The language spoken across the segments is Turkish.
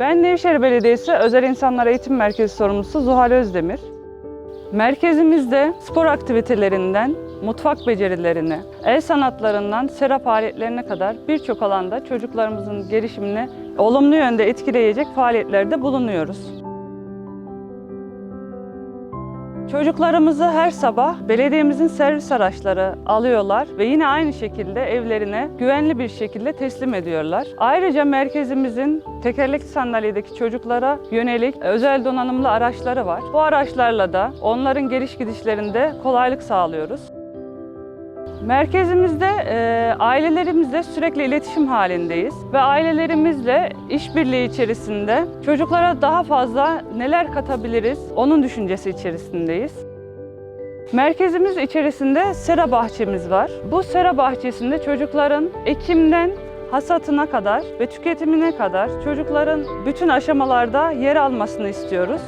Ben Nevşehir Belediyesi Özel İnsanlar Eğitim Merkezi sorumlusu Zuhal Özdemir. Merkezimizde spor aktivitelerinden mutfak becerilerine, el sanatlarından serap aletlerine kadar birçok alanda çocuklarımızın gelişimini olumlu yönde etkileyecek faaliyetlerde bulunuyoruz. Çocuklarımızı her sabah belediyemizin servis araçları alıyorlar ve yine aynı şekilde evlerine güvenli bir şekilde teslim ediyorlar. Ayrıca merkezimizin tekerlekli sandalyedeki çocuklara yönelik özel donanımlı araçları var. Bu araçlarla da onların geliş gidişlerinde kolaylık sağlıyoruz. Merkezimizde e, ailelerimizle sürekli iletişim halindeyiz ve ailelerimizle işbirliği içerisinde çocuklara daha fazla neler katabiliriz onun düşüncesi içerisindeyiz. Merkezimiz içerisinde sera bahçemiz var. Bu sera bahçesinde çocukların ekimden hasatına kadar ve tüketimine kadar çocukların bütün aşamalarda yer almasını istiyoruz.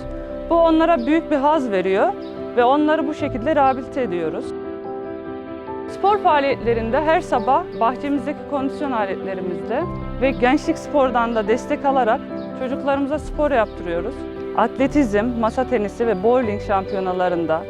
Bu onlara büyük bir haz veriyor ve onları bu şekilde rehabilite ediyoruz. Spor faaliyetlerinde her sabah bahçemizdeki kondisyon aletlerimizle ve gençlik spordan da destek alarak çocuklarımıza spor yaptırıyoruz. Atletizm, masa tenisi ve bowling şampiyonalarında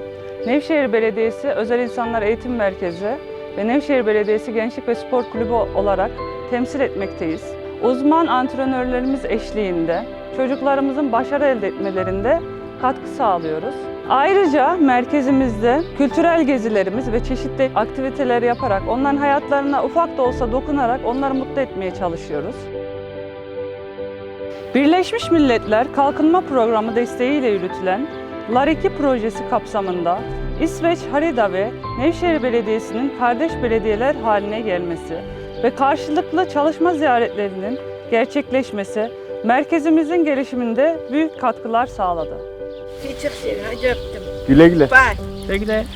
Nevşehir Belediyesi Özel İnsanlar Eğitim Merkezi ve Nevşehir Belediyesi Gençlik ve Spor Kulübü olarak temsil etmekteyiz. Uzman antrenörlerimiz eşliğinde çocuklarımızın başarı elde etmelerinde katkı sağlıyoruz. Ayrıca merkezimizde kültürel gezilerimiz ve çeşitli aktiviteler yaparak onların hayatlarına ufak da olsa dokunarak onları mutlu etmeye çalışıyoruz. Birleşmiş Milletler Kalkınma Programı desteğiyle yürütülen LAR2 projesi kapsamında İsveç, Harida ve Nevşehir Belediyesi'nin kardeş belediyeler haline gelmesi ve karşılıklı çalışma ziyaretlerinin gerçekleşmesi merkezimizin gelişiminde büyük katkılar sağladı. Çok seni hadi öptüm. Güle güle. Bye. Güle güle.